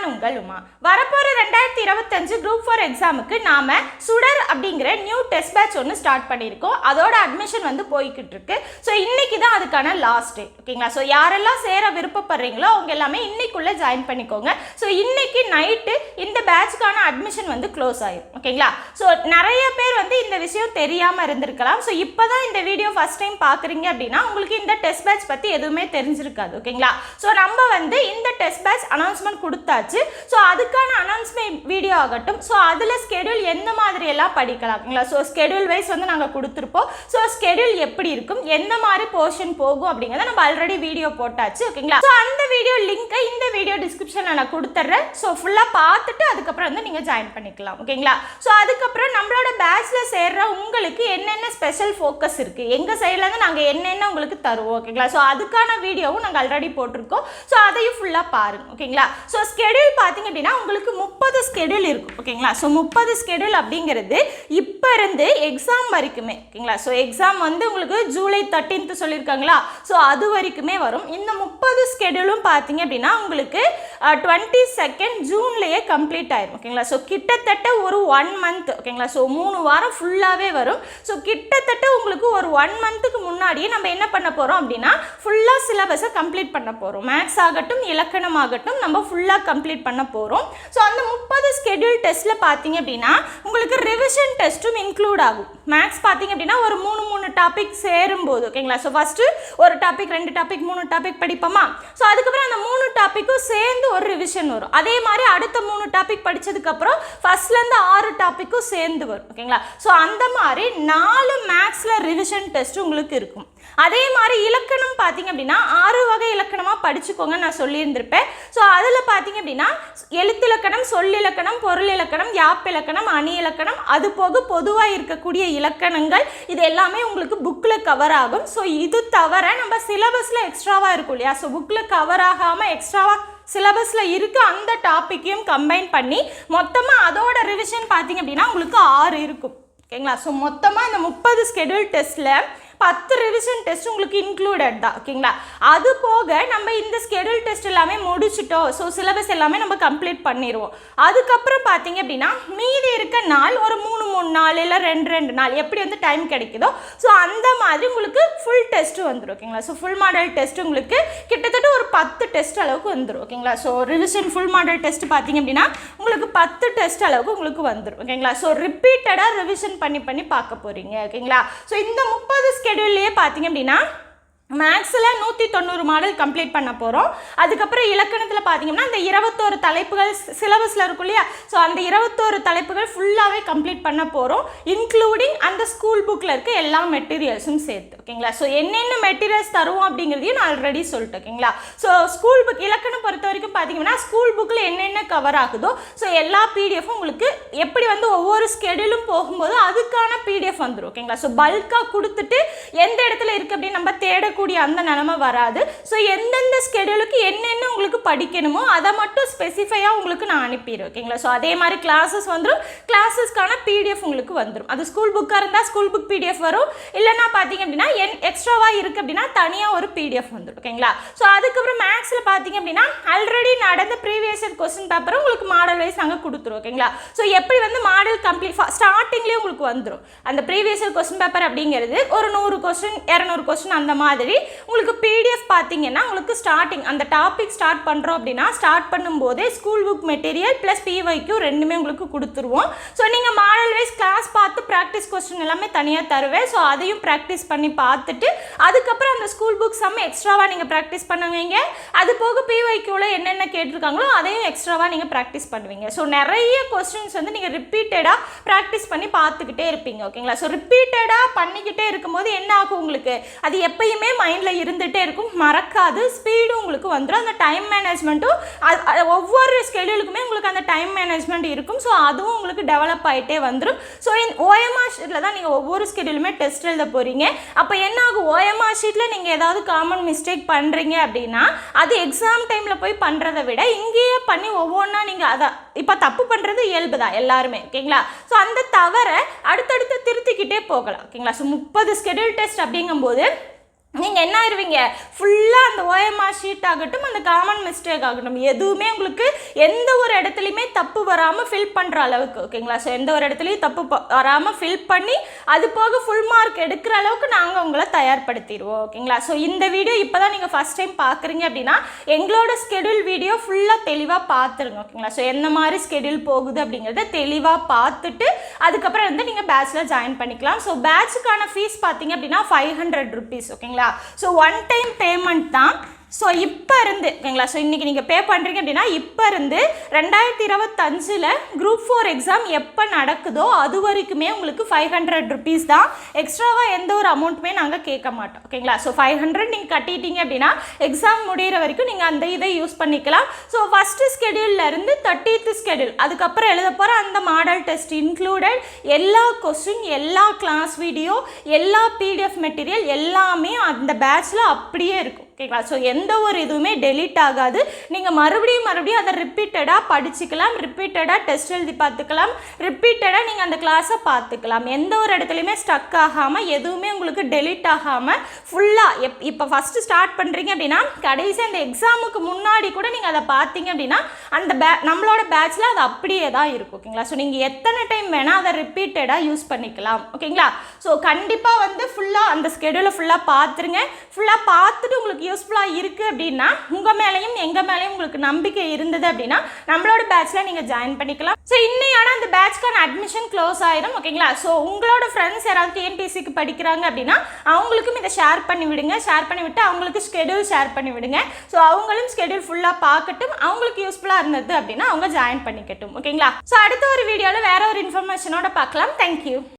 நான் உங்கள் உமா வரப்போகிற ரெண்டாயிரத்தி இருபத்தஞ்சு குரூப் ஃபோர் எக்ஸாமுக்கு நாம சுடர் அப்படிங்கிற நியூ டெஸ்ட் பேட்ச் ஒன்று ஸ்டார்ட் பண்ணியிருக்கோம். அதோட அட்மிஷன் வந்து போய்கிட்டு இருக்கு. ஸோ இன்னைக்கு தான் அதுக்கான லாஸ்ட் டே ஓகேங்களா ஸோ யாரெல்லாம் சேர விருப்பப்படுறீங்களோ அவங்க எல்லாமே இன்னைக்குள்ளே ஜாயின் பண்ணிக்கோங்க. ஸோ இன்னைக்கு நைட்டு இந்த பேட்சுக்கான அட்மிஷன் வந்து க்ளோஸ் ஆயிரும். ஓகேங்களா ஸோ நிறைய பேர் வந்து இந்த விஷயம் தெரியாமல் இருந்திருக்கலாம். ஸோ இப்போ தான் இந்த வீடியோ ஃபர்ஸ்ட் டைம் பார்க்குறீங்க அப்படின்னா உங்களுக்கு இந்த டெஸ்ட் பேட்ச் பற்றி எதுவுமே தெரிஞ்சிருக்காது. ஓகேங்களா ஸோ நம்ம வந்து இந்த டெஸ்ட் பேட்ச் அனௌன்ஸ்மெண்ட் கொடுத்தாச்சு. ஸோ அதுக்கான அனௌன்ஸ்மெண்ட் வீடியோ ஆகட்டும். ஸோ அதில் ஸ்கெடியூல் எந்த மாதிரி எல்லாம் படிக்கலாம் ஸோ ஸ்கெடியூல் வைஸ் வந்து நாங்கள் கொடுத்துருப்போம். ஸோ ஸ்கெடியூல் எப்படி இருக்கும்? எந்த மாதிரி போர்ஷன் போகும் அப்படிங்கிறத நம்ம ஆல்ரெடி வீடியோ போட்டாச்சு ஓகேங்களா ஸோ அந்த வீடியோ லிங்க்கை இந்த வீடியோ டிஸ்கிரிப்ஷனில் நான் கொடுத்துட்றேன் ஸோ ஃபுல்லாக பார்த்துட்டு அதுக்கப்புறம் வந்து நீங்கள் ஜாயின் பண்ணிக்கலாம் ஓகேங்களா ஸோ அதுக்கப்புறம் நம்மளோட சேர்ற உங்களுக்கு என்னென்ன ஸ்பெஷல் ஃபோக்கஸ் இருக்குது எங்கள் சைட்லேருந்து நாங்கள் என்னென்ன உங்களுக்கு தருவோம்? ஓகேங்களா ஸோ அதுக்கான வீடியோவும் நாங்கள் ஆல்ரெடி போட்டிருக்கோம். ஸோ அதையும் ஃபுல்லாக பாருங்க. ஓகேங்களா ஸோ ஸ்கெடியூல் பார்த்தீங்க அப்படின்னா உங்களுக்கு முப்பது ஸ்கெடியூல் இருக்கும். ஓகேங்களா ஸோ முப்பது ஸ்கெடியூல் அப்படிங்கிறது இப்போ இருந்து எக்ஸாம் வரைக்குமே. ஓகேங்களா ஸோ எக்ஸாம் வந்து உங்களுக்கு ஜூலை தேர்ட்டீன்த் சொல்லியிருக்காங்களா? ஸோ அது வரைக்குமே வரும். இந்த முப்பது ஸ்கெடியூலும் பார்த்தீங்க அப்படின்னா உங்களுக்கு டுவெண்ட்டி செகண்ட் ஜூன்லேயே கம்ப்ளீட் ஆயிரும். ஓகேங்களா ஸோ கிட்டத்தட்ட ஒரு ஒன் மந்த் ஓகேங்களா ஸோ மூணு வாரம் ஃபுல்லாகவே வரும். ஸோ கிட்டத்தட்ட உங்களுக்கு ஒரு ஒன் மந்த்துக்கு முன்னாடியே நம்ம என்ன பண்ண போகிறோம் அப்படின்னா ஃபுல்லாக சிலபஸை கம்ப்ளீட் பண்ண போகிறோம் மேக்ஸ் ஆகட்டும் இலக்கணம் ஆகட்டும் நம்ம ஃபுல்லாக கம்ப்ளீட் பண்ண போகிறோம் ஸோ அந்த முப்பது ஸ்கெடியூல் டெஸ்ட்டில் பார்த்தீங்க அப்படின்னா உங்களுக்கு ரிவிஷன் டெஸ்ட்டும் இன்க்ளூட் ஆகும். மேக்ஸ் பார்த்தீங்க அப்படின்னா ஒரு மூணு மூணு டாபிக் சேரும்போது ஓகேங்களா ஸோ ஃபஸ்ட்டு ஒரு டாபிக் ரெண்டு டாபிக் மூணு டாபிக் படிப்போமா? ஸோ அதுக்கப்புறம் அந்த மூணு டாப்பிக்கும் சேர்ந்து ஒரு ரிவிஷன் வரும். அதே மாதிரி அடுத்த மூணு டாபிக் படித்ததுக்கப்புறம் ஃபஸ்ட்லேருந்து ஆறு டாப்பிக்கும் சேர்ந்து வரும் ஓகேங்களா ஸோ ஸோ அந்த மாதிரி நாலு மேக்ஸில் ரிவிஷன் டெஸ்ட் உங்களுக்கு இருக்கும். அதே மாதிரி இலக்கணம் பார்த்தீங்க அப்படின்னா ஆறு வகை இலக்கணமாக படிச்சுக்கோங்க நான் சொல்லியிருந்திருப்பேன். ஸோ அதில் பார்த்தீங்க அப்படின்னா எழுத்திலக்கணம் சொல்லிலக்கணம் பொருள் இலக்கணம் யாப்பிலக்கணம் அணி இலக்கணம் அது போக பொதுவாக இருக்கக்கூடிய இலக்கணங்கள் இது எல்லாமே உங்களுக்கு புக்கில் கவர் ஆகும். ஸோ இது தவிர நம்ம சிலபஸில் எக்ஸ்ட்ராவாக இருக்கும் இல்லையா? ஸோ புக்கில் கவர் ஆகாமல் எக்ஸ்ட்ராவாக சிலபஸில் இருக்க அந்த டாப்பிக்கையும் கம்பைன் பண்ணி மொத்தமாக அதோட ரிவிஷன் பார்த்தீங்க அப்படின்னா உங்களுக்கு ஆறு இருக்கும். ஓகேங்களா? ஸோ மொத்தமாக இந்த முப்பது ஸ்கெடியூல் டெஸ்ட்டில் பத்து ரிவிஷன் டெஸ்ட் உங்களுக்கு இன்க்ளூடட் தான் ஓகேங்களா? அது போக நம்ம இந்த ஸ்கெடியூல் டெஸ்ட் எல்லாமே முடிச்சிட்டோம். ஸோ சிலபஸ் எல்லாமே நம்ம கம்ப்ளீட் பண்ணிடுவோம் அதுக்கப்புறம் பார்த்தீங்க அப்படின்னா மீதி இருக்க நாள் ஒரு மூணு மூணு நாள் இல்லை ரெண்டு ரெண்டு நாள் எப்படி வந்து டைம் கிடைக்குதோ ஸோ அந்த மாதிரி உங்களுக்கு ஃபுல் டெஸ்ட்டு வந்துடும் ஓகேங்களா? ஸோ ஃபுல் மாடல் டெஸ்ட் உங்களுக்கு கிட்டத்தட்ட ஒரு பத்து டெஸ்ட் அளவுக்கு வந்துடும் ஓகேங்களா? So revision full model test பார்த்தீங்க அப்படின்னா உங்களுக்கு பத்து டெஸ்ட் அளவுக்கு உங்களுக்கு வந்துடும் ஓகேங்களா? ஸோ ரிப்பீட்டடாக ரிவிஷன் பண்ணி பண்ணி பார்க்க போகிறீங்க ஓகேங்களா? ஸோ இந்த முப்பது ஸ்கெடியூல்லையே பார்த்தீங்க அப்படின்னா மேக்ஸில் நூற்றி தொண்ணூறு மாடல் கம்ப்ளீட் பண்ண போகிறோம் அதுக்கப்புறம் இலக்கணத்தில் பார்த்தீங்கன்னா அந்த இருபத்தோரு தலைப்புகள் சிலபஸில் இருக்கும் இல்லையா? ஸோ அந்த இருபத்தோரு தலைப்புகள் ஃபுல்லாகவே கம்ப்ளீட் பண்ண போகிறோம் இன்க்ளூடிங் அந்த ஸ்கூல் புக்கில் இருக்க எல்லா மெட்டீரியல்ஸும் சேர்த்து ஓகேங்களா? ஸோ என்னென்ன மெட்டீரியல்ஸ் தருவோம் அப்படிங்கிறதையும் நான் ஆல்ரெடி சொல்லிட்டு ஓகேங்களா? ஸோ ஸ்கூல் புக் இலக்கணம் பொறுத்த வரைக்கும் பார்த்தீங்கன்னா ஸ்கூல் புக்கில் என்னென்ன கவர் ஆகுதோ ஸோ எல்லா பிடிஎஃப்பும் உங்களுக்கு எப்படி வந்து ஒவ்வொரு ஸ்கெடியூலும் போகும்போது அதுக்கான பிடிஎஃப் வந்துடும் ஓகேங்களா? ஸோ பல்காக கொடுத்துட்டு எந்த இடத்துல இருக்குது அப்படின்னு நம்ம தேட கூடிய அந்த நிலமை வராது. ஸோ எந்தெந்த ஸ்கெடியூலுக்கு என்னென்ன உங்களுக்கு படிக்கணுமோ அதை மட்டும் ஸ்பெசிஃபையாக உங்களுக்கு நான் அனுப்பிடுவேன் ஓகேங்களா ஸோ அதே மாதிரி கிளாஸஸ் வந்துடும் கிளாஸஸ்க்கான பிடிஎஃப் உங்களுக்கு வந்துடும் அது ஸ்கூல் புக்காக இருந்தால் ஸ்கூல் புக் பிடிஎஃப் வரும். இல்லைனா பார்த்தீங்க அப்படின்னா என் எக்ஸ்ட்ராவாக இருக்குது அப்படின்னா தனியாக ஒரு பிடிஎஃப் வந்துடும் ஓகேங்களா ஸோ அதுக்கப்புறம் மேக்ஸில் பார்த்தீங்க அப்படின்னா ஆல்ரெடி நடந்த ப்ரீவியஸ் கொஸ்டின் பேப்பரும் உங்களுக்கு மாடல் வைஸ் நாங்கள் கொடுத்துருவோம் ஓகேங்களா ஸோ எப்படி வந்து மாடல் கம்ப்ளீட் ஸ்டார்டிங்லேயே உங்களுக்கு வந்துடும் அந்த ப்ரீவியஸ் கொஸ்டின் பேப்பர் அப்படிங்கிறது ஒரு நூறு கொஸ்டின் இரநூறு கொஸ்டின் அந்த மாதிரி உங்களுக்கு பிடிஎஃப் பார்த்தீங்கன்னா உங்களுக்கு ஸ்டார்டிங் அந்த டாபிக் ஸ்டார்ட் பண்ணுறோம் அப்படின்னா ஸ்டார்ட் பண்ணும்போதே ஸ்கூல் புக் மெட்டீரியல் ப்ளஸ் பிவைக்கு ரெண்டுமே உங்களுக்கு கொடுத்துருவோம். ஸோ நீங்கள் மாடல் வைஸ் கிளாஸ் பார்த்து ப்ராக்டிஸ் கொஸ்டின் எல்லாமே தனியாக தருவேன். ஸோ அதையும் ப்ராக்டிஸ் பண்ணி பார்த்துட்டு அதுக்கப்புறம் அந்த ஸ்கூல் புக் சம் எக்ஸ்ட்ராவாக நீங்கள் ப்ராக்டிஸ் பண்ணுவீங்க. அது போக பிவைக்கியூவில் என்னென்ன கேட்டிருக்காங்களோ அதையும் எக்ஸ்ட்ராவாக நீங்கள் ப்ராக்டிஸ் பண்ணுவீங்க. ஸோ நிறைய கொஸ்டின்ஸ் வந்து நீங்கள் ரிப்பீட்டடாக ப்ராக்டிஸ் பண்ணி பார்த்துக்கிட்டே இருப்பீங்க ஓகேங்களா ஸோ ரிப்பீட்டடாக பண்ணிக்கிட்டே இருக்கும்போது என்ன ஆகும் உங்களுக்கு? அது எப்பயுமே மைண்டில் இருந்துகிட்டே இருக்கும். மறக்காது. ஸ்பீடும் உங்களுக்கு வந்துடும் அந்த டைம் மேனேஜ்மெண்ட்டும் ஒவ்வொரு ஸ்கெடியூலுக்குமே உங்களுக்கு அந்த டைம் மேனேஜ்மெண்ட் இருக்கும். ஸோ அதுவும் உங்களுக்கு டெவலப் ஆகிட்டே வந்துடும் ஸோ இன் ஓஎம்ஆர் ஷீட்டில் தான் நீங்கள் ஒவ்வொரு ஸ்கெடியூலுமே டெஸ்ட் எழுத போகிறீங்க அப்போ என்ன ஆகும்? ஓஎம்ஆர் ஷீட்டில் நீங்கள் ஏதாவது காமன் மிஸ்டேக் பண்ணுறீங்க அப்படின்னா அது எக்ஸாம் டைமில் போய் பண்ணுறதை விட இங்கேயே பண்ணி ஒவ்வொன்றா நீங்கள் அதை இப்போ தப்பு பண்ணுறது இயல்பு தான் எல்லாருமே. ஓகேங்களா ஸோ அந்த தவறை அடுத்தடுத்து திருத்திக்கிட்டே போகலாம். ஓகேங்களா ஸோ முப்பது ஸ்கெடியூல் டெஸ்ட் அப்படிங்கும்போது நீங்கள் என்ன ஆயிடுவீங்க ஃபுல்லாக அந்த ஓஎம்ஆர் ஷீட் ஆகட்டும் அந்த காமன் மிஸ்டேக் ஆகட்டும் எதுவுமே உங்களுக்கு எந்த ஒரு இடத்துலையுமே தப்பு வராமல் ஃபில் பண்ணுற அளவுக்கு ஓகேங்களா ஸோ எந்த ஒரு இடத்துலையும் தப்பு ப- வராமல் ஃபில் பண்ணி அது போக ஃபுல் மார்க் எடுக்கிற அளவுக்கு நாங்கள் உங்களை தயார்படுத்திடுவோம் ஓகேங்களா ஸோ இந்த வீடியோ இப்போ தான் நீங்கள் ஃபஸ்ட் டைம் பார்க்குறீங்க அப்படின்னா எங்களோட ஸ்கெடியூல் வீடியோ ஃபுல்லாக தெளிவாக பார்த்துருங்க ஓகேங்களா ஸோ எந்த மாதிரி ஸ்கெடியூல் போகுது அப்படிங்கிறத தெளிவாக பார்த்துட்டு அதுக்கப்புறம் வந்து நீங்கள் பேட்சில் ஜாயின் பண்ணிக்கலாம். ஸோ பேட்சுக்கான ஃபீஸ் பார்த்தீங்க அப்படின்னா ஃபைவ் ஹண்ட்ரட் ருபீஸ் ஓகேங்களா சரிங்களா ஸோ ஒன் டைம் பேமெண்ட் தான் ஸோ இப்போ இருந்து ஓகேங்களா? ஸோ இன்றைக்கி நீங்கள் பே பண்ணுறீங்க அப்படின்னா இப்போ இருந்து ரெண்டாயிரத்தி இருபத்தஞ்சில் குரூப் ஃபோர் எக்ஸாம் எப்போ நடக்குதோ அது வரைக்குமே உங்களுக்கு ஃபைவ் ஹண்ட்ரட் ருபீஸ் தான். எக்ஸ்ட்ராவாக எந்த ஒரு அமௌண்ட்டுமே நாங்கள் கேட்க மாட்டோம் ஓகேங்களா? ஸோ ஃபைவ் ஹண்ட்ரட் நீங்கள் கட்டிட்டீங்க அப்படின்னா எக்ஸாம் முடிகிற வரைக்கும் நீங்கள் அந்த இதை யூஸ் பண்ணிக்கலாம். ஸோ ஃபஸ்ட்டு ஸ்கெடியூல்லேருந்து தேர்ட்டீத்து ஸ்கெடியூல் அதுக்கப்புறம் எழுத போகிற அந்த மாடல் டெஸ்ட் இன்க்ளூடட் எல்லா கொஸ்டின் எல்லா கிளாஸ் வீடியோ எல்லா பிடிஎஃப் மெட்டீரியல் எல்லாமே அந்த பேட்சில் அப்படியே இருக்கும். ஓகேங்களா? ஸோ எந்த ஒரு இதுவுமே டெலீட் ஆகாது. நீங்கள் மறுபடியும் மறுபடியும் அதை ரிப்பீட்டடாக படிச்சுக்கலாம். ரிப்பீட்டடாக டெஸ்ட் எழுதி பார்த்துக்கலாம். ரிப்பீட்டடாக நீங்கள் அந்த கிளாஸை பார்த்துக்கலாம். எந்த ஒரு இடத்துலையுமே ஸ்டக் ஆகாமல் எதுவுமே உங்களுக்கு டெலீட் ஆகாமல் ஃபுல்லாக எப் இப்போ ஃபஸ்ட்டு ஸ்டார்ட் பண்ணுறீங்க அப்படின்னா கடைசி அந்த எக்ஸாமுக்கு முன்னாடி கூட நீங்கள் அதை பார்த்தீங்க அப்படின்னா அந்த பே நம்மளோட பேட்சில் அது அப்படியே தான் இருக்கும் ஓகேங்களா? ஸோ நீங்கள் எத்தனை டைம் வேணால் அதை ரிப்பீட்டடாக யூஸ் பண்ணிக்கலாம் ஓகேங்களா? ஸோ கண்டிப்பாக வந்து ஃபுல்லாக அந்த ஸ்கெடியூலை ஃபுல்லாக பார்த்துருங்க. ஃபுல்லாக பார்த்துட்டு உங்களுக்கு யூஸ்ஃபுல்லாக இருக்குது அப்படின்னா உங்கள் மேலேயும் எங்கள் மேலேயும் உங்களுக்கு நம்பிக்கை இருந்தது அப்படின்னா நம்மளோட பேட்ச்சில் நீங்கள் ஜாயின் பண்ணிக்கலாம். ஸோ இன்னையான அந்த பேட்ச்க்கான அட்மிஷன் க்ளோஸ் ஆயிரும் ஓகேங்களா ஸோ உங்களோட ஃப்ரெண்ட்ஸ் யாராவது டிஎன்பிசிக்கு படிக்கிறாங்க அப்படின்னா அவங்களுக்கும் இதை ஷேர் பண்ணி விடுங்க. ஷேர் பண்ணி விட்டு அவங்களுக்கு ஸ்கெடியூல் ஷேர் பண்ணி விடுங்க. ஸோ அவங்களும் ஸ்கெடியூல் ஃபுல்லாக பார்க்கட்டும். அவங்களுக்கு யூஸ்ஃபுல்லாக இருந்தது அப்படின்னா அவங்க ஜாயின் பண்ணிக்கட்டும் ஓகேங்களா ஸோ அடுத்த ஒரு வீடியோவில் வேற ஒரு இன்ஃபர்மேஷனோட பார்க்கலாம். தேங்க்யூ